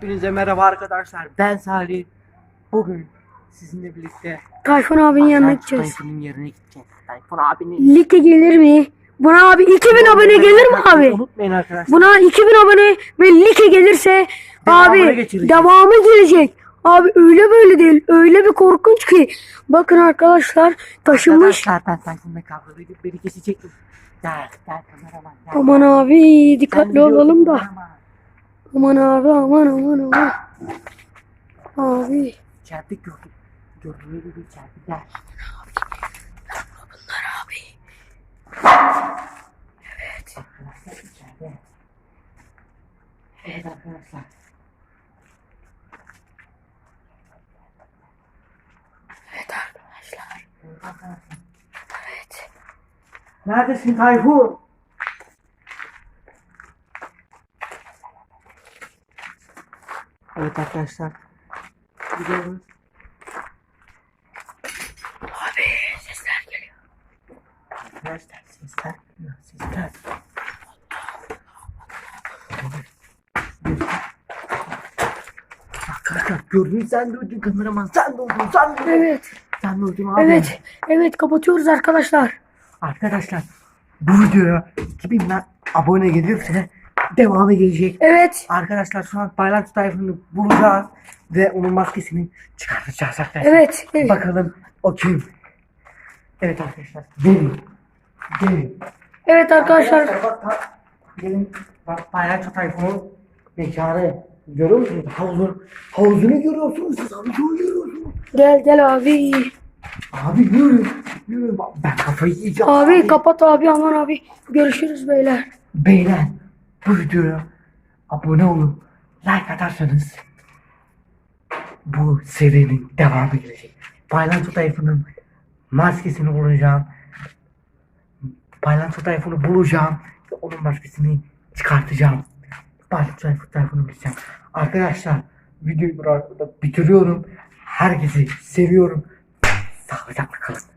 Hepinize merhaba arkadaşlar. Ben Salih. Bugün sizinle birlikte Tayfun abinin yanına gideceğiz. Tayfun'un yerine gideceğiz. Tayfun abinin Lig'e gelir mi? Buna abi 2000 abone gelir mi abi? Unutmayın arkadaşlar. Buna 2000 abone ve Lig'e gelirse Devamını abi geçireceğiz. devamı gelecek. Abi öyle böyle değil. Öyle bir korkunç ki. Bakın arkadaşlar taşınmış. Arkadaşlar ben Tayfun'la kavga edip beni kesecektim. Gel gel kameraman gel. Aman abi dikkatli olalım da. kameraman. Aman abi aman aman aman. Abi. İçeride gördüm. Gördüğü gibi içeride gel. abi. Evet. Arkadaşlar içeride. Evet arkadaşlar. Evet arkadaşlar. Evet. Neredesin Tayfun? Evet arkadaşlar. Gidiyoruz. Abi sesler geliyor. Arkadaşlar sesler geliyor. Sesler. Arkadaşlar gördün sen de öldün kameraman sen de öldün sen de öldün. Evet. Sen de öldün abi. Evet. Evet kapatıyoruz arkadaşlar. Arkadaşlar bu videoya 2000 like abone gelirse devamı gelecek. Evet. Arkadaşlar şu an Baylant Tayfun'u bulacağız ve onun maskesini çıkartacağız arkadaşlar. Evet. evet. Bakalım o kim? Evet arkadaşlar gelin. Gelin. Evet arkadaşlar. bak, bak, gelin. Bak Baylant Tayfun'un mekanı görüyor musunuz? Havuzunu, havuzunu görüyorsunuz siz havuzunu görüyorsunuz. Gel gel abi. Abi yürü. Yürü bak ben kafayı yiyeceğim. Abi kapat abi aman abi. Görüşürüz beyler. Beyler bu videoya abone olun. Like atarsanız bu serinin devamı gelecek. Paylanço Tayfun'un maskesini bulacağım. Paylanço Tayfun'u bulacağım. Ve onun maskesini çıkartacağım. Paylanço Tayfun'u bulacağım. Arkadaşlar videoyu burada bitiriyorum. Herkesi seviyorum. Sağlıcakla kalın.